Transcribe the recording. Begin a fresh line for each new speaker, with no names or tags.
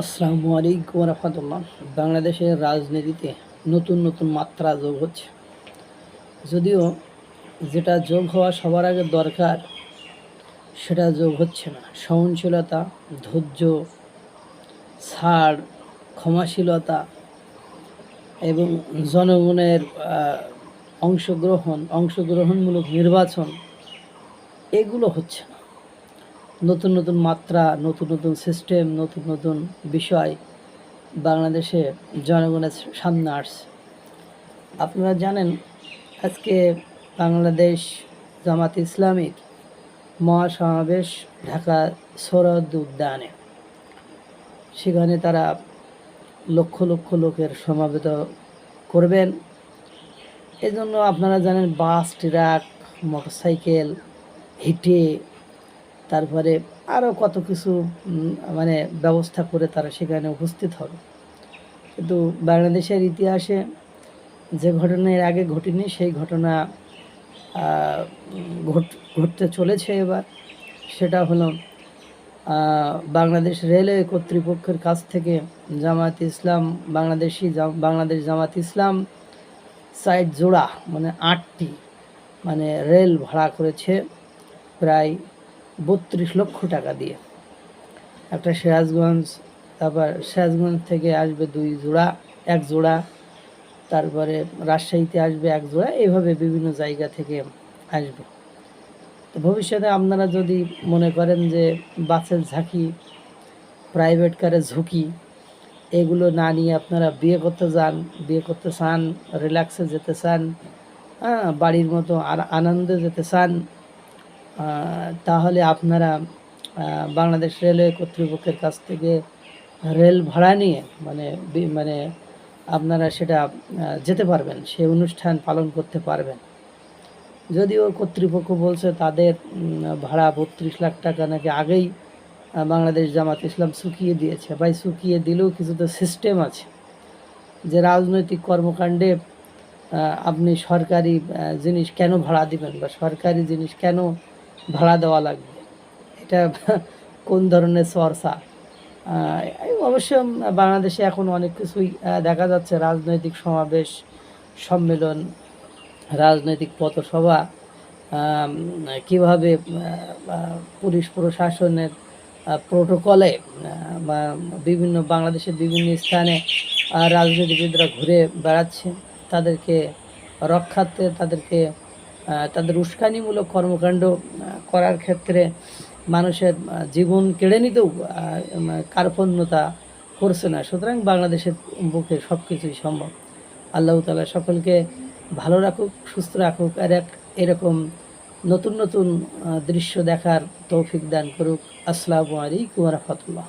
আসসালামু আলাইকুম রহমতুল্লাহ বাংলাদেশের রাজনীতিতে নতুন নতুন মাত্রা যোগ হচ্ছে। যদিও যেটা যোগ হওয়া সবার আগে দরকার, সেটা যোগ হচ্ছে না। সহনশীলতা, ধৈর্য, ছাড়, ক্ষমাশীলতা এবং জনগণের অংশগ্রহণ, অংশগ্রহণমূলক নির্বাচন, এগুলো হচ্ছে না। নতুন নতুন মাত্রা, নতুন নতুন সিস্টেম নতুন নতুন বিষয় বাংলাদেশে জনগণের সামনে আসছে। আপনারা জানেন, আজকে বাংলাদেশ জামাত ইসলামীর মহাসমাবেশ ঢাকা সৌরদ উদ্যানে। সেখানে তারা লক্ষ লক্ষ লোকের সমাবেত করবেন। এজন্য আপনারা জানেন, বাস, ট্রাক, মোটরসাইকেল, হেঁটে তারপরে আরও কত কিছু মানে ব্যবস্থা করে তারা সেখানে উপস্থিত হবে। কিন্তু বাংলাদেশের ইতিহাসে যে ঘটনা এর আগে ঘটেনি, সেই ঘটনা ঘট, ঘটতে চলেছে এবার। সেটা হলো বাংলাদেশ রেলওয়ে কর্তৃপক্ষের কাছ থেকে জামাত ইসলাম, বাংলাদেশি বাংলাদেশ জামাত ইসলাম সাইড জোড়া মানে আটটি মানে রেল ভাড়া করেছে। প্রায় বত্রিশ লক্ষ টাকা দিয়ে। একটা সিরাজগঞ্জ, তারপর সিরাজগঞ্জ থেকে আসবে দুই জোড়া, এক জোড়া, তারপরে রাজশাহীতে আসবে এক জোড়া এইভাবে বিভিন্ন জায়গা থেকে আসবে। তো ভবিষ্যতে আপনারা যদি মনে করেন যে বাসের ঝাঁকি প্রাইভেট কারে ঝুঁকি, এগুলো না নিয়ে আপনারা বিয়ে করতে যান, বিয়ে করতে চান রিল্যাক্সে যেতে চান হ্যাঁ বাড়ির মতো আনন্দে যেতে চান তাহলে আপনারা বাংলাদেশ রেলওয়ে কর্তৃপক্ষের কাছ থেকে রেল ভাড়া নিয়ে মানে মানে আপনারা সেটা যেতে পারবেন, সেই অনুষ্ঠান পালন করতে পারবেন। যদিও কর্তৃপক্ষ বলছে তাদের ভাড়া বত্রিশ লাখ টাকা নাকি আগেই বাংলাদেশ জামাত ইসলাম শুকিয়ে দিয়েছে। ভাই, শুকিয়ে দিলেও কিছু তো সিস্টেম আছে। যে রাজনৈতিক কর্মকাণ্ডে আপনি সরকারি জিনিস কেন ভাড়া দিবেন বা সরকারি জিনিস কেন ভাড়া দেওয়া লাগবে। এটা কোন ধরনের চর্চা অবশ্য বাংলাদেশে এখন অনেক কিছুই দেখা যাচ্ছে। রাজনৈতিক সমাবেশ, সম্মেলন, রাজনৈতিক পথসভা কীভাবে পুলিশ প্রশাসনের প্রোটোকলে বা বিভিন্ন বাংলাদেশের বিভিন্ন স্থানে রাজনীতিবিদরা ঘুরে বেড়াচ্ছে। তাদেরকে রক্ষার্থে, তাদেরকে তাদের উস্কানিমূলক কর্মকাণ্ড করার ক্ষেত্রে মানুষের জীবন কেড়ে নিতেও কার্পণ্যতা করছে না। সুতরাং বাংলাদেশের বুকে সব কিছুই সম্ভব। আল্লাহ তালা সকলকে ভালো রাখুক, সুস্থ রাখুক, আর এক, এরকম নতুন নতুন দৃশ্য দেখার তৌফিক দান করুক। আসসালামু আলাইকুম রহমতুল্লাহ।